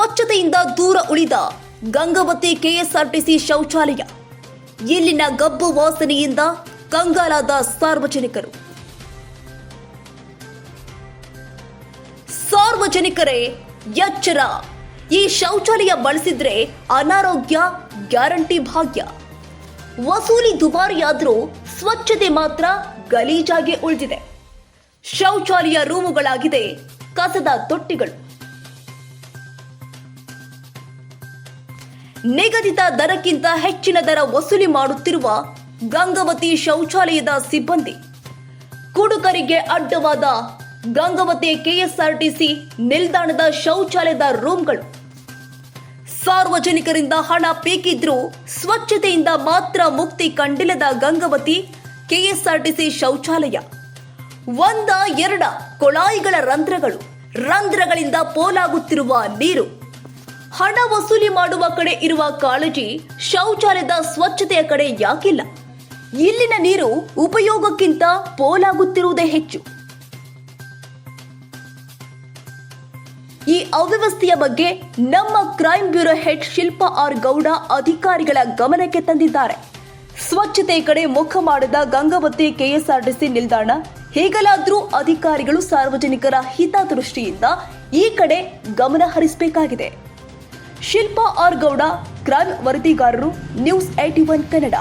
ಸ್ವಚ್ಛತೆಯಿಂದ ದೂರ ಉಳಿದ ಗಂಗಾವತಿ ಕೆಎಸ್ಆರ್ಟಿಸಿ ಶೌಚಾಲಯ. ಇಲ್ಲಿನ ಗಬ್ಬು ವಾಸನೆಯಿಂದ ಕಂಗಾಲಾದ ಸಾರ್ವಜನಿಕರು. ಸಾರ್ವಜನಿಕರೇ, ಎಚ್ಚರ. ಈ ಶೌಚಾಲಯ ಬಳಸಿದ್ರೆ ಅನಾರೋಗ್ಯ, ಗ್ಯಾರಂಟಿ ಭಾಗ್ಯ. ವಸೂಲಿ ದುಬಾರಿಯಾದರೂ ಸ್ವಚ್ಛತೆ ಮಾತ್ರ ಗಲೀಜಾಗಿ ಉಳಿದಿದೆ. ಶೌಚಾಲಯ ರೂಮುಗಳಾಗಿದೆ, ಕಸದ ತೊಟ್ಟಿಗಳು. ನಿಗದಿತ ದರಕ್ಕಿಂತ ಹೆಚ್ಚಿನ ದರ ವಸೂಲಿ ಮಾಡುತ್ತಿರುವ ಗಂಗಾವತಿ ಶೌಚಾಲಯದ ಸಿಬ್ಬಂದಿ. ಕುಡುಕರಿಗೆ ಅಡ್ಡವಾದ ಗಂಗಾವತಿ ಕೆಎಸ್ಆರ್ಟಿಸಿ ನಿಲ್ದಾಣದ ಶೌಚಾಲಯದ ರೂಮ್ಗಳು. ಸಾರ್ವಜನಿಕರಿಂದ ಹಣ ಪೀಕಿದ್ರೂ ಸ್ವಚ್ಛತೆಯಿಂದ ಮಾತ್ರ ಮುಕ್ತಿ ಕಂಡಿಲ್ಲದ ಗಂಗಾವತಿ ಕೆಎಸ್ಆರ್ಟಿಸಿ ಶೌಚಾಲಯ. ಒಂದ, ಎರಡ ಕೊಳಾಯಿಗಳ ರಂಧ್ರಗಳು. ರಂಧ್ರಗಳಿಂದ ಪೋಲಾಗುತ್ತಿರುವ ನೀರು. ಹಣ ವಸೂಲಿ ಮಾಡುವ ಕಡೆ ಇರುವ ಕಾಳಜಿ ಶೌಚಾಲಯದ ಸ್ವಚ್ಛತೆಯ ಕಡೆ ಯಾಕಿಲ್ಲ. ಇಲ್ಲಿನ ನೀರು ಉಪಯೋಗಕ್ಕಿಂತ ಪೋಲಾಗುತ್ತಿರುವುದೇ ಹೆಚ್ಚು. ಈ ಅವ್ಯವಸ್ಥೆಯ ಬಗ್ಗೆ ನಮ್ಮ crime bureau head Shilpa R Gowda ಅಧಿಕಾರಿಗಳ ಗಮನಕ್ಕೆ ತಂದಿದ್ದಾರೆ. ಸ್ವಚ್ಛತೆ ಕಡೆ ಮುಖ ಮಾಡದ ಗಂಗಾವತಿ ಕೆಎಸ್ಆರ್ಟಿಸಿ ನಿಲ್ದಾಣ, ಹೇಗಲಾದರೂ ಅಧಿಕಾರಿಗಳು ಸಾರ್ವಜನಿಕರ ಹಿತದೃಷ್ಟಿಯಿಂದ ಈ ಕಡೆ ಗಮನ ಹರಿಸಬೇಕಾಗಿದೆ. ಶಿಲ್ಪಾ ಆರ್ ಗೌಡ ಕ್ರೈಮ್ ವರದಿಗಾರರು ನ್ಯೂಸ್ ಏಟಿ ಒನ್ ಕನ್ನಡ.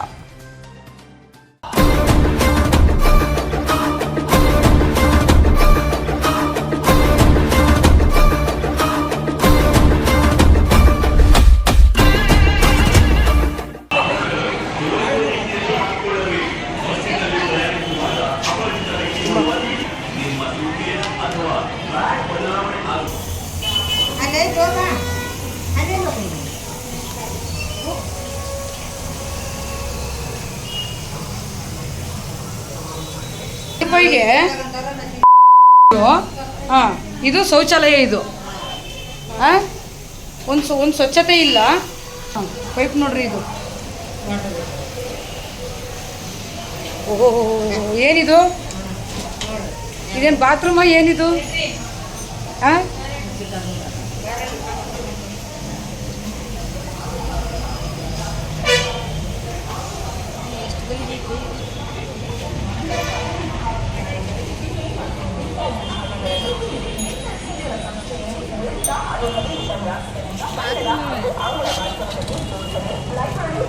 ಹಾಂ ಇದು ಶೌಚಾಲಯ ಇದು. ಒಂದು ಒಂದು ಸ್ವಚ್ಛತೆ ಇಲ್ಲ. ಹಾಂ, ಪೈಪ್ ನೋಡ್ರಿ ಇದು. ಓಹೋ ಏನಿದು? ಇದೇನು ಬಾತ್ರೂಮ ಏನಿದು? ಹಾಂ I would like to.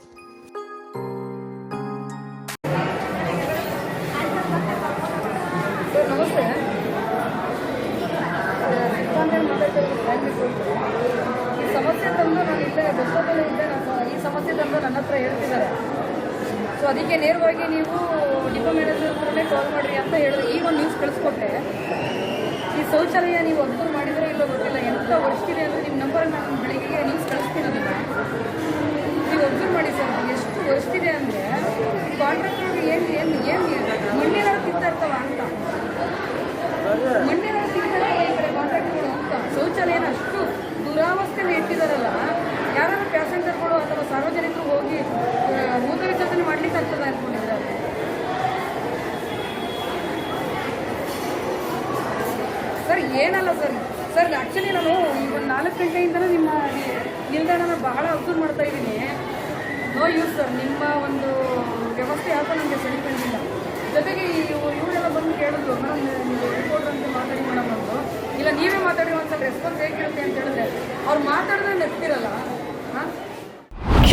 ಈ ಸಮಸ್ಯೆ ತಂದು ನಾನು ಇಲ್ಲೇ ಬೆಸ್ಟೋದಲ್ಲೇ ಇಲ್ಲೇ ನಾನು ಈ ಸಮಸ್ಯೆ ತಂದು ನನ್ನ ಹತ್ರ ಹೇಳ್ತಿದ್ದಾರೆ. ಸೊ ಅದಕ್ಕೆ ನೇರವಾಗಿ ನೀವು ಡಿಪೋ ಮ್ಯಾನೇಜರ್ ಕಾಲ್ ಮಾಡಿರಿ ಅಂತ ಹೇಳಿದ್ರೆ. ಈಗ ಒಂದು ನ್ಯೂಸ್ ಕಳಿಸ್ಕೊಟ್ಟೆ. ಈ ಶೌಚಾಲಯ ನೀವು ಅಬ್ಸರ್ವ್ ಮಾಡಿದರೆ ಇಲ್ಲೋ ಗೊತ್ತಿಲ್ಲ. ಎಂಥ ವರ್ಷಿದೆ ಅಂತ ನಿಮ್ಮ ನಂಬರ್ ನಾನು ಬೆಳಿಗ್ಗೆ ನ್ಯೂಸ್ ಕಳಿಸ್ತೀನಿ. ನೀವು ಅಬ್ಸರ್ವ್ ಮಾಡಿ ಸರ್ ಎಷ್ಟು ವರ್ಷಿದೆ ಅಂದರೆ ಕಾಂಟ್ರಾಕ್ಟರ್ಗೆ ಏನು ಏನು ಏನು ಮಣ್ಣಿನ ತಿಂತಾ ಇರ್ತಾವ ಅಂತ. ಮೂರು ಜೊತೆ ಮಾಡ್ಲಿಕ್ಕೆ ಆಗ್ತದೆ ಅನ್ಕೊಂಡಿದ್ರೆ? ಸರ್, ಏನಲ್ಲ ಸರ್. ಸರ್ ಆ್ಯಕ್ಚುಲಿ ನಾನು ಈ ಒಂದು ನಾಲ್ಕು ಗಂಟೆಯಿಂದಲೂ ನಿಮ್ಮ ನಿಲ್ದಾಣನ ಬಹಳ ಅಬ್ಸರ್ವ್ ಮಾಡ್ತಾ ಇದ್ದೀನಿ. No use sir. ನಿಮ್ಮ ಒಂದು ವ್ಯವಸ್ಥೆ ಯಾಕೋ ನನಗೆ ಸರಿ ಕಂಡಿಲ್ಲ ಜೊತೆಗೆ ಇವರೆಲ್ಲ ಬಂದು ಕೇಳಿದ್ರು ಮೇಡಮ್ ನೀವು ರಿಪೋರ್ಟ್ ಅಂತ ಮಾತಾಡಿ ಮೇಡಮ್ ಇಲ್ಲ, ನೀವೇ ಮಾತಾಡಿ ಒಂದು ರೆಸ್ಪಾನ್ಸ್ ಹೇಗೆ ಕೇಳುತ್ತೆ ಅಂತ ಹೇಳಿದ್ರೆ, ಅವ್ರು ಮಾತಾಡಿದ್ರೆ ನೆಪ್ಪಿರಲ್ಲ.